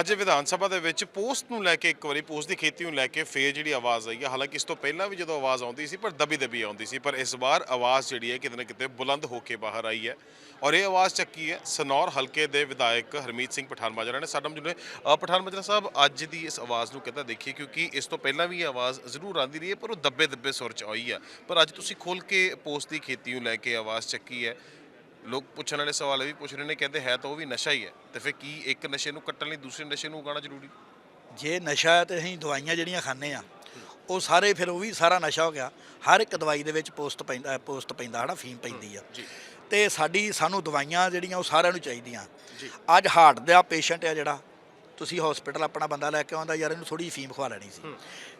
ਅੱਜ ਵਿਧਾਨ ਸਭਾ ਦੇ ਵਿੱਚ ਪੋਸਟ ਨੂੰ ਲੈ ਕੇ ਇੱਕ ਵਾਰੀ ਪੋਸਟ ਦੀ ਖੇਤੀ ਨੂੰ ਲੈ ਕੇ ਫੇਰ ਜਿਹੜੀ ਆਵਾਜ਼ ਆਈ ਹੈ ਹਾਲਾਂਕਿ ਇਸ ਤੋਂ ਪਹਿਲਾਂ ਵੀ ਜਦੋਂ ਆਵਾਜ਼ ਆਉਂਦੀ ਸੀ, ਪਰ ਦਬੀ ਦਬੀ ਆਉਂਦੀ ਸੀ, ਪਰ ਇਸ ਵਾਰ ਆਵਾਜ਼ ਜਿਹੜੀ ਹੈ ਕਿਤੇ ਨਾ ਕਿਤੇ ਬੁਲੰਦ ਹੋ ਕੇ ਬਾਹਰ ਆਈ ਹੈ। ਔਰ ਇਹ ਆਵਾਜ਼ ਚੱਕੀ ਹੈ ਸਨੌਰ ਹਲਕੇ ਦੇ ਵਿਧਾਇਕ ਹਰਮੀਤ ਸਿੰਘ ਪਠਾਨ ਮਾਜਰਾ ਨੇ। ਸਾਡਾ ਜੁੜੇ ਪਠਾਨ ਮਾਜਰਾ ਸਾਹਿਬ, ਅੱਜ ਦੀ ਇਸ ਆਵਾਜ਼ ਨੂੰ ਕਿੱਦਾਂ ਦੇਖੀਏ? ਕਿਉਂਕਿ ਇਸ ਤੋਂ ਪਹਿਲਾਂ ਵੀ ਇਹ ਆਵਾਜ਼ ਜ਼ਰੂਰ ਆਉਂਦੀ ਰਹੀ ਹੈ, ਪਰ ਉਹ ਦੱਬੇ ਦੱਬੇ ਸੁਰ ਚ ਆਈ ਹੈ ਪਰ ਅੱਜ ਤੁਸੀਂ ਖੋਲ ਕੇ ਪੋਸਟ ਦੀ ਖੇਤੀ ਨੂੰ ਲੈ ਕੇ ਆਵਾਜ਼ ਚੱਕੀ ਹੈ। ਲੋਕ ਪੁੱਛਣ ਵਾਲੇ ਸਵਾਲ ਵੀ ਪੁੱਛ ਰਹੇ ਨੇ ਕਹਿੰਦੇ ਹੈ ਤਾਂ ਉਹ ਵੀ ਨਸ਼ਾ ਹੀ ਹੈ। ਤੇ ਫਿਰ ਕੀ ਇੱਕ ਨਸ਼ੇ ਨੂੰ ਕੱਟਣ ਲਈ ਦੂਸਰੇ ਨਸ਼ੇ ਨੂੰ ਉਗਾਉਣਾ ਜ਼ਰੂਰੀ? ਜੇ ਨਸ਼ਾ ਹੈ ਤੇ ਅਸੀਂ ਦਵਾਈਆਂ ਜਿਹੜੀਆਂ ਖਾਂਦੇ ਆ ਉਹ ਸਾਰੇ ਫਿਰ ਉਹ ਵੀ ਸਾਰਾ ਨਸ਼ਾ ਹੋ ਗਿਆ। ਹਰ ਇੱਕ ਦਵਾਈ ਦੇ ਵਿੱਚ ਪੋਸਟ ਪੈਂਦਾ ਪੋਸਟ ਪੈਂਦਾ ਹਨਾ ਫੀਮ ਪੈਂਦੀ ਆ। ਤੇ ਸਾਡੀ ਸਾਨੂੰ ਦਵਾਈਆਂ ਜਿਹੜੀਆਂ ਉਹ ਸਾਰਿਆਂ ਨੂੰ ਚਾਹੀਦੀਆਂ। ਅੱਜ ਹਾਰਟ ਦਾ ਪੇਸ਼ੈਂਟ ਆ ਜਿਹੜਾ ਤੁਸੀਂ ਹਸਪੀਟਲ ਆਪਣਾ ਬੰਦਾ ਲੈ ਕੇ ਆਉਂਦਾ ਯਾਰ ਇਹਨੂੰ ਥੋੜੀ ਫੀਮ ਖਵਾ ਲੈਣੀ ਸੀ।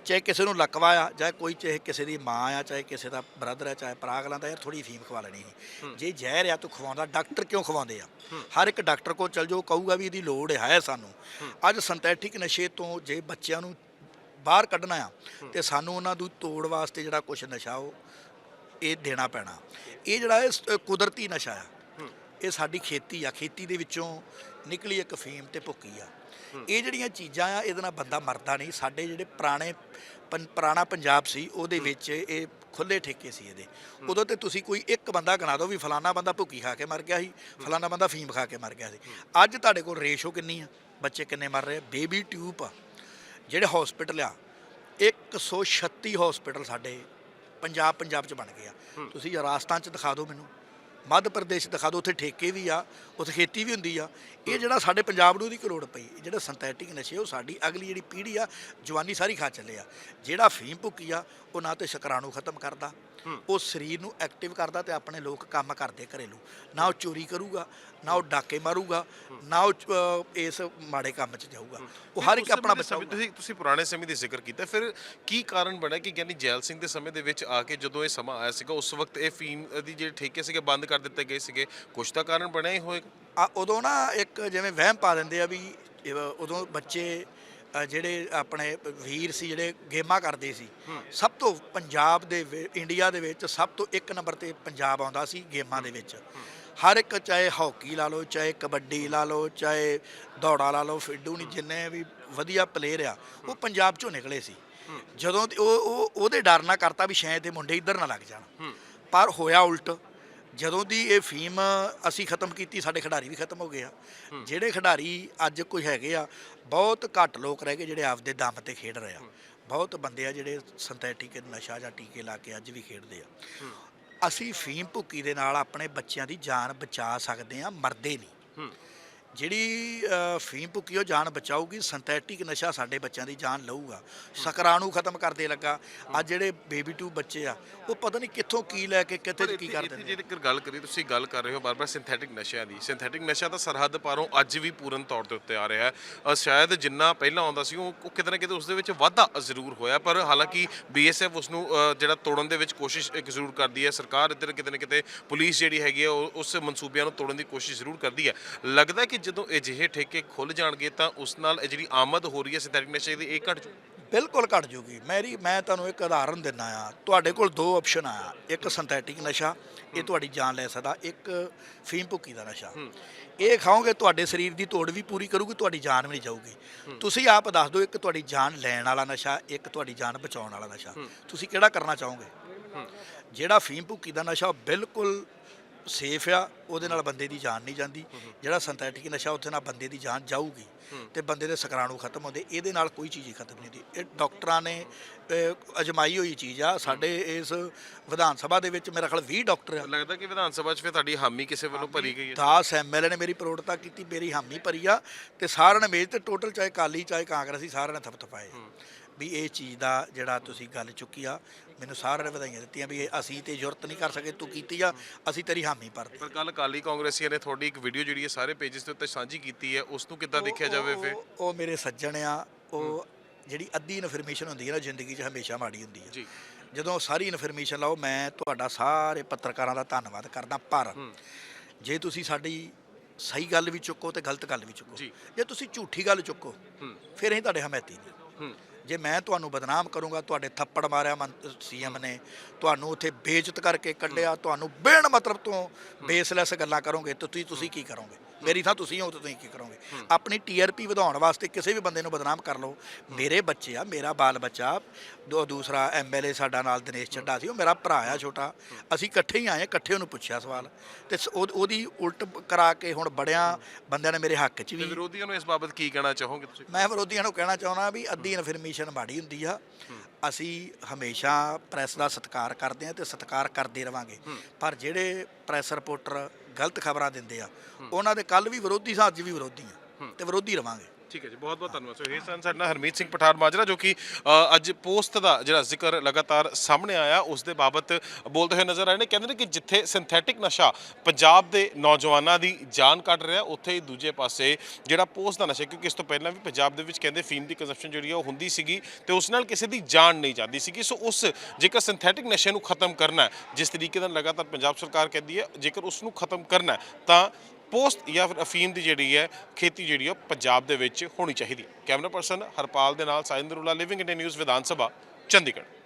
ਚਾਹੇ ਕਿਸੇ ਨੂੰ ਲਕਵਾ ਆ ਚਾਹੇ ਕੋਈ ਚਾਹੇ ਕਿਸੇ ਦੀ ਮਾਂ ਆ ਚਾਹੇ ਕਿਸੇ ਦਾ ਬ੍ਰਦਰ ਆ ਚਾਹੇ ਭਰਾ ਅਗਲਾ ਦਾ ਯਾਰ ਥੋੜੀ ਫੀਮ ਖਵਾ ਲੈਣੀ ਸੀ। ਜੇ ਜ਼ਹਿਰ ਆ ਤੂੰ ਖਵਾਉਂਦਾ ਡਾਕਟਰ ਕਿਉਂ ਖਵਾਉਂਦੇ ਆ? ਹਰ ਇੱਕ ਡਾਕਟਰ ਕੋਲ ਚਲ ਜਾਓ ਕਹੂਗਾ ਵੀ ਇਹਦੀ ਲੋੜ ਹੈ ਸਾਨੂੰ। ਅੱਜ ਸਿੰਥੈਟਿਕ ਨਸ਼ੇ ਤੋਂ ਜੇ ਬੱਚਿਆਂ ਨੂੰ ਬਾਹਰ ਕੱਢਣਾ ਆ ਤੇ ਸਾਨੂੰ ਉਹਨਾਂ ਨੂੰ ਤੋੜ ਵਾਸਤੇ ਜਿਹੜਾ ਕੁਝ ਨਸ਼ਾ ਉਹ ਇਹ ਦੇਣਾ ਪੈਣਾ। ਇਹ ਜਿਹੜਾ ਇਹ ਕੁਦਰਤੀ ਨਸ਼ਾ ਆ ਇਹ ਸਾਡੀ ਖੇਤੀ ਆ ਖੇਤੀ ਦੇ ਵਿੱਚੋਂ ਨਿਕਲੀ ਇੱਕ ਫੀਮ ਤੇ ਭੁੱਕੀ ਆ। ਇਹ ਜਿਹੜੀਆਂ ਚੀਜ਼ਾਂ ਆ ਇਹਦੇ ਨਾਲ ਬੰਦਾ ਮਰਦਾ ਨਹੀਂ। ਸਾਡੇ ਜਿਹੜੇ ਪੁਰਾਣੇ ਪੁਰਾਣਾ ਪੰਜਾਬ ਸੀ ਉਹਦੇ ਵਿੱਚ ਇਹ ਖੁੱਲੇ ਠੇਕੇ ਸੀ ਇਹਦੇ। ਉਦੋਂ ਤੇ ਤੁਸੀਂ ਕੋਈ ਇੱਕ ਬੰਦਾ ਗਣਾ ਦਿਓ ਵੀ ਫਲਾਣਾ ਬੰਦਾ ਭੁੱਕੀ ਖਾ ਕੇ ਮਰ ਗਿਆ ਸੀ ਫਲਾਣਾ ਬੰਦਾ ਫੀਮ ਖਾ ਕੇ ਮਰ ਗਿਆ ਸੀ। ਅੱਜ ਤੁਹਾਡੇ ਕੋਲ ਰੇਸ਼ੋ ਕਿੰਨੀ ਆ? ਬੱਚੇ ਕਿੰਨੇ ਮਰ ਰਹੇ ਬੇਬੀ ਟਿਊਬ ਆ। ਜਿਹੜੇ ਹਸਪੀਟਲ ਆ 136 ਹਸਪੀਟਲ ਸਾਡੇ ਪੰਜਾਬ ਪੰਜਾਬ ਚ ਬਣ ਗਏ ਆ। ਤੁਸੀਂ ਰਾਜਸਥਾਨ ਚ ਦਿਖਾ ਦਿਓ ਮੈਨੂੰ। ਮੱਧ ਪ੍ਰਦੇਸ਼ ਦਿਖਾ ਦਿਓ, ਉੱਥੇ ਠੇਕੇ ਵੀ ਆ, ਉੱਥੇ ਖੇਤੀ ਵੀ ਹੁੰਦੀ ਆ। ਇਹ ਜਿਹੜਾ ਸਾਡੇ ਪੰਜਾਬ ਨੂੰ ਉਹਦੀ ਕਰੋੜ ਪਈ ਜਿਹੜਾ ਸਿੰਥੈਟਿਕ ਨਸ਼ੇ, ਉਹ ਸਾਡੀ ਅਗਲੀ ਜਿਹੜੀ ਪੀੜ੍ਹੀ ਆ, ਜਵਾਨੀ ਸਾਰੀ ਖਾ ਚੱਲੇ ਆ। ਜਿਹੜਾ ਫੀਮ ਭੁੱਕੀ ਆ, ਉਹ ਨਾ ਤੇ ਸ਼ੁਕਰਾਣੂ ਖਤਮ ਕਰਦਾ। ਉਹ ਸਰੀਰ ਨੂੰ ਐਕਟਿਵ ਕਰਦਾ ਤੇ ਆਪਣੇ ਲੋਕ ਕੰਮ ਕਰਦੇ ਘਰੇਲੂ। ਨਾ ਉਹ ਚੋਰੀ ਕਰੂਗਾ ਨਾ ਉਹ ਡਾਕੇ ਮਾਰੂਗਾ ਨਾ ਉਹ ਇਸ ਮਾੜੇ ਕੰਮ 'ਚ ਜਾਊਗਾ। ਉਹ ਹਰ ਇੱਕ ਆਪਣਾ ਬਚਾਊਗਾ ਤੁਸੀਂ ਤੁਸੀਂ ਪੁਰਾਣੇ ਸਮੇਂ ਦੀ ਜ਼ਿਕਰ ਕੀਤਾ। ਫਿਰ ਕੀ ਕਾਰਨ ਬਣਿਆ ਕਿ ਗਿਆਨੀ ਜੈਲ ਸਿੰਘ ਦੇ ਸਮੇਂ ਦੇ ਵਿੱਚ ਆ ਕੇ ਜਦੋਂ ਇਹ ਸਮਾਂ ਆਇਆ ਸੀਗਾ ਉਸ ਵਕਤ ਇਹ ਫੀਮ ਦੀ ਜਿਹੜੇ ਠੇਕੇ ਸੀਗੇ ਬੰਦ ਕਰ ਦਿੱਤੇ ਗਏ ਸੀਗੇ। ਕੁਛ ਤਾਂ ਕਾਰਨ ਬਣਿਆ ਹੀ ਹੋਏਗਾ ਉਦੋਂ ਨਾ ਇੱਕ ਜਿਵੇਂ ਵਹਿਮ ਪਾ ਦਿੰਦੇ ਆ ਵੀ ਉਦੋਂ ਬੱਚੇ ਜਿਹੜੇ ਆਪਣੇ ਵੀਰ ਸੀ, ਜਿਹੜੇ ਗੇਮਾਂ ਕਰਦੇ ਸੀ, ਸਭ ਤੋਂ ਪੰਜਾਬ ਦੇ ਇੰਡੀਆ ਦੇ ਵਿੱਚ ਸਭ ਤੋਂ ਇੱਕ ਨੰਬਰ ਤੇ ਪੰਜਾਬ ਆਉਂਦਾ ਸੀ ਗੇਮਾਂ ਦੇ ਵਿੱਚ। ਹਰ ਇੱਕ ਚਾਹੇ ਹਾਕੀ ਲਾ ਲਓ, ਚਾਹੇ ਕਬੱਡੀ ਲਾ ਲਓ, ਚਾਹੇ ਦੌੜਾ ਲਾ ਲਓ, ਫਿੱਡੂ ਨਹੀਂ ਜਿੰਨੇ ਵੀ ਵਧੀਆ ਪਲੇਅਰ ਆ, ਉਹ ਪੰਜਾਬ ਚੋਂ ਨਿਕਲੇ ਸੀ। ਜਦੋਂ ਉਹ ਉਹ, ਉਹਦੇ ਡਰ ਨਾ ਕਰਤਾ ਵੀ ਸ਼ਾਇਦ ਇਹ ਮੁੰਡੇ ਇੱਧਰ ਨਾ ਲੱਗ ਜਾਣ। ਪਰ ਹੋਇਆ ਉਲਟ। ਜਦੋਂ ਦੀ ਇਹ ਫੀਮ ਅਸੀਂ ਖਤਮ ਕੀਤੀ ਸਾਡੇ ਖਿਡਾਰੀ ਵੀ ਖਤਮ ਹੋ ਗਏ ਆ। ਜਿਹੜੇ ਖਿਡਾਰੀ ਅੱਜ ਕੋਈ ਹੈਗੇ ਆ ਬਹੁਤ ਘੱਟ ਲੋਕ ਰਹਿ ਗਏ ਜਿਹੜੇ ਆਪਦੇ ਦਮ ਤੇ ਖੇਡ ਰਹੇ ਆ। ਬਹੁਤ ਬੰਦੇ ਆ ਜਿਹੜੇ ਸਿੰਥੈਟਿਕ ਨਸ਼ਾ ਜਾਂ ਟੀਕੇ ਲਾ ਕੇ ਅੱਜ ਵੀ ਖੇਡਦੇ ਆ। ਅਸੀਂ ਫੀਮ ਭੁੱਕੀ ਦੇ ਨਾਲ ਆਪਣੇ ਬੱਚਿਆਂ ਦੀ ਜਾਨ ਬਚਾ ਸਕਦੇ ਆ ਮਰਦੇ ਨਹੀਂ। ਜਿਹੜੀ ਫੀਮ ਭੁੱਕੀ ਉਹ ਜਾਨ ਬਚਾਊਗੀ ਸਿੰਥੈਟਿਕ ਨਸ਼ਾ ਸਾਡੇ ਬੱਚਿਆਂ ਦੀ ਜਾਨ ਲਊਗਾ। ਸਕਰਾਣੂ ਖਤਮ ਕਰਦੇ ਲੱਗਾ। ਆ ਜਿਹੜੇ ਬੇਬੀ ਟੂ ਬੱਚੇ ਆ ਉਹ ਪਤਾ ਨਹੀਂ ਕਿੱਥੋਂ ਕੀ ਲੈ ਕੇ ਕਿੱਥੇ ਕੀ ਕਰ ਦਿੰਦੇ ਆ। ਜੇਕਰ ਗੱਲ ਕਰੀ ਤੁਸੀਂ ਗੱਲ ਕਰ ਰਹੇ ਹੋ ਬਾਰ-ਬਾਰ ਸਿੰਥੈਟਿਕ ਨਸ਼ਿਆਂ ਦੀ। ਸਿੰਥੈਟਿਕ ਨਸ਼ਾ ਤਾਂ ਸਰਹੱਦ ਪਾਰੋਂ ਅੱਜ ਵੀ ਪੂਰਨ ਤੌਰ ਦੇ ਉੱਤੇ ਆ ਰਿਹਾ ਹੈ। ਸ਼ਾਇਦ ਜਿੰਨਾ ਪਹਿਲਾਂ ਆਉਂਦਾ ਸੀ ਉਹ ਕਿਤੇ ਨਾ ਕਿਤੇ ਉਸ ਦੇ ਵਿੱਚ ਵਾਧਾ ਜ਼ਰੂਰ ਹੋਇਆ ਪਰ ਹਾਲਾਂਕਿ ਬੀਐਸਐਫ ਉਸ ਨੂੰ ਜਿਹੜਾ ਤੋੜਨ ਦੇ ਵਿੱਚ ਕੋਸ਼ਿਸ਼ ਇੱਕ ਜ਼ਰੂਰ ਕਰਦੀ ਹੈ। ਸਰਕਾਰ ਇੱਧਰ ਕਿਤੇ ਨਾ ਕਿਤੇ ਪੁਲਿਸ ਜਿਹੜੀ ਹੈਗੀ ਹੈ ਉਹ ਉਸ ਮਨਸੂਬਿਆਂ ਨੂੰ ਤੋੜਨ ਦੀ ਕੋਸ਼ਿਸ਼ ਜ਼ਰੂਰ ਕਰਦੀ ਹੈ। ਲੱਗਦਾ ਕਿ ਜਦੋਂ ਅਜਿਹੇ ਠੇਕੇ ਖੁੱਲ ਜਾਣਗੇ ਤਾਂ ਉਸ ਨਾਲ ਇਹ ਜਿਹੜੀ ਆਮਦ ਹੋ ਰਹੀ ਹੈ ਸਿੰਥੈਟਿਕ ਨਸ਼ੇ ਦੀ ਇਹ ਘਟ ਜੂ ਬਿਲਕੁਲ ਘਟ ਜੂਗੀ। ਮੇਰੀ ਮੈਂ ਤੁਹਾਨੂੰ ਇੱਕ ਉਦਾਹਰਨ ਦਿੰਦਾ ਆ ਤੁਹਾਡੇ ਕੋਲ ਦੋ ਆਪਸ਼ਨ ਆ। ਇੱਕ ਸਿੰਥੈਟਿਕ ਨਸ਼ਾ ਇਹ ਤੁਹਾਡੀ ਜਾਨ ਲੈ ਸਕਦਾ। ਇੱਕ ਫੀਮ ਭੁੱਕੀ ਦਾ ਨਸ਼ਾ। ਇਹ ਖਾਓਗੇ ਤੁਹਾਡੇ ਸਰੀਰ ਦੀ ਤੋੜ ਵੀ ਪੂਰੀ ਕਰੂਗੀ ਤੁਹਾਡੀ ਜਾਨ ਵੀ ਨਹੀਂ ਜਾਊਗੀ। ਤੁਸੀਂ ਆਪ ਦੱਸ ਦਿਓ ਇੱਕ ਤੁਹਾਡੀ ਜਾਨ ਲੈਣ ਵਾਲਾ ਨਸ਼ਾ ਇੱਕ ਤੁਹਾਡੀ ਜਾਨ ਬਚਾਉਣ ਵਾਲਾ ਨਸ਼ਾ। ਤੁਸੀਂ ਕਿਹੜਾ ਕਰਨਾ ਚਾਹੋਗੇ? ਜਿਹੜਾ ਫੀਮ ਭੁੱਕੀ ਦਾ ਨਸ਼ਾ ਬਿਲਕੁਲ ਸੇਫ ਆ ਉਹਦੇ ਨਾਲ ਬੰਦੇ ਦੀ ਜਾਨ ਨਹੀਂ ਜਾਂਦੀ। ਜਿਹੜਾ ਸਿੰਥੈਟਿਕ ਨਸ਼ਾ ਉੱਥੇ ਨਾਲ ਬੰਦੇ ਦੀ ਜਾਨ ਜਾਊਗੀ ਤੇ ਬੰਦੇ ਦੇ ਸਕਰਾਣੂ ਖਤਮ ਹੁੰਦੇ ਇਹਦੇ ਨਾਲ ਕੋਈ ਚੀਜ਼ ਹੀ ਖਤਮ ਨਹੀਂ ਹੁੰਦੀ। ਇਹ ਡਾਕਟਰਾਂ ਨੇ ਅਜਮਾਈ ਹੋਈ ਚੀਜ਼ ਆ ਸਾਡੇ ਇਸ ਵਿਧਾਨ ਸਭਾ ਦੇ ਵਿੱਚ ਮੇਰਾ ਖਿਆਲ 20 ਡਾਕਟਰ ਆ। ਲੱਗਦਾ ਕਿ ਵਿਧਾਨ ਸਭਾ 'ਚ ਫਿਰ ਤੁਹਾਡੀ ਹਾਮੀ ਕਿਸੇ ਵੱਲੋਂ ਭਰੀ ਗਈ ਹੈ? 10 ਐਮਐਲਏ ਨੇ ਮੇਰੀ ਪ੍ਰੋੜਤਾ ਕੀਤੀ ਮੇਰੀ ਹਾਮੀ ਭਰੀ ਆ ਤੇ ਸਾਰਿਆਂ ਨੇ ਮੇਜ ਤੇ ਟੋਟਲ ਚਾਹੇ ਕਾਲੀ ਚਾਹੇ ਕਾਂਗਰਸੀ ਸਾਰਿਆਂ ਨੇ ਥਪਥਪਾਏ। ਵੀ ਇਹ ਚੀਜ਼ ਦਾ ਜਿਹੜਾ ਤੁਸੀਂ ਗੱਲ ਚੁੱਕੀ ਆ ਮੈਨੂੰ ਸਾਰਿਆਂ ਨੇ ਵਧਾਈਆਂ ਦਿੱਤੀਆਂ ਵੀ ਇਹ ਅਸੀਂ ਤੇ ਜ਼ਰੂਰਤ ਨਹੀਂ ਕਰ ਸਕੇ ਤੂੰ ਕੀਤੀ ਆ ਅਸੀਂ ਤੇਰੀ ਹਾਮੀ ਭਰਦੇ ਪਰ ਕੱਲ ਕਾਲੀ ਕਾਂਗਰਸੀਆਂ ਨੇ ਤੁਹਾਡੀ ਇੱਕ ਵੀਡੀਓ ਜਿਹੜੀ ਹੈ ਸਾਰੇ ਪੇजेस ਦੇ ਉੱਤੇ ਸਾਂਝੀ ਕੀਤੀ ਹੈ ਉਸ ਨੂੰ ਕਿੱਦਾਂ ਦੇਖਿਆ ਜਾਵੇ ਫਿਰ? ਉਹ- ਮੇਰੇ ਸੱਜਣ ਆ ਉਹ ਜਿਹੜੀ ਅੱਧੀ ਇਨਫੋਰਮੇਸ਼ਨ ਹੁੰਦੀ ਹੈ ਨਾ ਜ਼ਿੰਦਗੀ 'ਚ ਹਮੇਸ਼ਾ ਮਾੜੀ ਹੁੰਦੀ ਹੈ। ਜੀ। ਜਦੋਂ ਸਾਰੀ ਇਨਫੋਰਮੇਸ਼ਨ ਲਾਓ ਮੈਂ ਤੁਹਾਡਾ ਸਾਰੇ ਪੱਤਰਕਾਰਾਂ ਦਾ ਧੰਨਵਾਦ ਕਰਦਾ ਪਰ ਜੇ ਤੁਸੀਂ ਸਾਡੀ ਸਹੀ ਗੱਲ ਵੀ ਚੁੱਕੋ ਤੇ ਗਲਤ ਗੱਲ ਵੀ ਚੁੱਕੋ। ਜੀ। ਜੇ ਤੁਸੀਂ ਝੂਠੀ ਗੱਲ ਚੁੱਕੋ ਫਿਰ ਅਸੀਂ ਤੁਹਾਡੇ ਹਮੈਤੀ ਨਹੀਂ। ਜੇ ਮੈਂ ਤੁਹਾਨੂੰ ਬਦਨਾਮ ਕਰੂੰਗਾ ਤੁਹਾਡੇ ਥੱਪੜ ਮਾਰਿਆ ਸੀਐਮ ਨੇ ਤੁਹਾਨੂੰ ਉੱਥੇ ਬੇਇੱਜ਼ਤ ਕਰਕੇ ਕੱਢਿਆ ਤੁਹਾਨੂੰ ਬੇਣ ਮਤਲਬ ਤੋਂ ਬੇਸਲੈਸ ਗੱਲਾਂ ਕਰੋਗੇ ਤਾਂ ਤੁਸੀਂ ਤੁਸੀਂ ਕੀ ਕਰੋਗੇ? ਮੇਰੀ ਥਾਂ ਤੁਸੀਂ ਹੋ ਤਾਂ ਤੁਸੀਂ ਕੀ ਕਰੋਗੇ? ਆਪਣੀ ਟੀਆਰਪੀ ਵਧਾਉਣ ਵਾਸਤੇ ਕਿਸੇ ਵੀ ਬੰਦੇ ਨੂੰ ਬਦਨਾਮ ਕਰ ਲਓ। ਮੇਰੇ ਬੱਚੇ ਆ ਮੇਰਾ ਬਾਲ ਬੱਚਾ ਦੋ ਦੂਸਰਾ ਐਮਐਲਏ ਸਾਡਾ ਨਾਲ ਦਿਨੇਸ਼ ਚੱਡਾ ਸੀ ਉਹ ਮੇਰਾ ਭਰਾ ਆ ਛੋਟਾ। ਅਸੀਂ ਇਕੱਠੇ ਹੀ ਆਏ ਇਕੱਠੇ ਉਹਨੂੰ ਪੁੱਛਿਆ ਸਵਾਲ। ਤੇ ਉਹਦੀ ਉਲਟ ਕਰਾ ਕੇ ਹੁਣ ਬੜਿਆਂ ਬੰਦਿਆਂ ਨੇ ਮੇਰੇ ਹੱਕ 'ਚ ਵੀ ਵਿਰੋਧੀਆਂ ਨੂੰ ਇਸ ਬਾਬਤ ਕੀ ਕਹਿਣਾ ਚਾਹੋਗੇ ਤੁਸੀਂ? ਮੈਂ ਵਿਰੋਧੀਆਂ ਨੂੰ ਕਹਿਣਾ ਚਾਹੁੰਦਾ ਵੀ ਅੱਧੀ ਇਨਫੋਰਮੇਸ਼ਨ ਮਾੜੀ ਹੁੰਦੀ ਆ, ਅਸੀਂ ਹਮੇਸ਼ਾ ਪ੍ਰੈਸ ਦਾ ਸਤਿਕਾਰ ਕਰਦੇ ਆ ਤੇ ਸਤਿਕਾਰ ਕਰਦੇ ਰਵਾਂਗੇ। ਪਰ ਜਿਹੜੇ ਪ੍ਰੈਸ ਰਿਪੋਰਟਰ ਗਲਤ ਖਬਰਾਂ ਦਿੰਦੇ ਆ, ਉਹਨਾਂ ਦੇ ਕੱਲ ਵੀ ਵਿਰੋਧੀ ਸਾਂ ਅੱਜ ਵੀ ਵਿਰੋਧੀ ਆ ਤੇ ਵਿਰੋਧੀ ਰਵਾਂਗੇ। ਠੀਕ ਹੈ ਜੀ, ਬਹੁਤ ਬਹੁਤ ਧੰਨਵਾਦ। ਸੋ ਇਹ ਸਨ ਸਾਡੇ ਨਾਲ ਹਰਮੀਤ ਸਿੰਘ ਪਠਾਨ ਮਾਜਰਾ, ਜੋ ਕਿ ਅੱਜ ਪੋਸਟ ਦਾ ਜਿਹੜਾ ਜ਼ਿਕਰ ਲਗਾਤਾਰ ਸਾਹਮਣੇ ਆਇਆ, ਉਸ ਦੇ ਬਾਬਤ ਬੋਲਦੇ ਹੋਏ ਨਜ਼ਰ ਆਏ ਨੇ। ਕਹਿੰਦੇ ਨੇ ਕਿ ਜਿੱਥੇ ਸਿੰਥੈਟਿਕ ਨਸ਼ਾ ਪੰਜਾਬ ਦੇ ਨੌਜਵਾਨਾਂ ਦੀ ਜਾਨ ਕੱਢ ਰਿਹਾ, ਉੱਥੇ ਹੀ ਦੂਜੇ ਪਾਸੇ ਜਿਹੜਾ ਪੋਸਟ ਦਾ ਨਸ਼ਾ, ਕਿਉਂਕਿ ਇਸ ਤੋਂ ਪਹਿਲਾਂ ਵੀ ਪੰਜਾਬ ਦੇ ਵਿੱਚ ਕਹਿੰਦੇ ਫੀਮ ਦੀ ਕੰਜ਼ੰਪਸ਼ਨ ਜਿਹੜੀ ਆ, ਉਹ ਹੁੰਦੀ ਸੀਗੀ ਤੇ ਉਸ ਨਾਲ ਕਿਸੇ ਦੀ ਜਾਨ ਨਹੀਂ ਜਾਂਦੀ ਸੀਗੀ। ਸੋ ਉਸ ਜੇਕਰ ਸਿੰਥੈਟਿਕ ਨਸ਼ੇ ਨੂੰ ਖਤਮ ਕਰਨਾ ਜਿਸ ਤਰੀਕੇ ਨਾਲ ਲਗਾਤਾਰ ਪੰਜਾਬ ਸਰਕਾਰ ਕਹਿੰਦੀ ਹੈ, ਜੇਕਰ ਉਸ ਨੂੰ ਖਤਮ ਕਰਨਾ ਤਾਂ ਪੋਸਟ ਜਾਂ ਫਿਰ ਅਫੀਮ ਦੀ ਜਿਹੜੀ ਹੈ, ਖੇਤੀ ਜਿਹੜੀ ਹੈ, ਉਹ ਪੰਜਾਬ ਦੇ ਵਿੱਚ ਹੋਣੀ ਚਾਹੀਦੀ। ਹੈ ਕੈਮਰਾ ਪਰਸਨ ਹਰਪਾਲ ਦੇ ਨਾਲ ਸਾਇੰਦਰੁਲਾ living India news Vidhan Sabha, Chandigarh.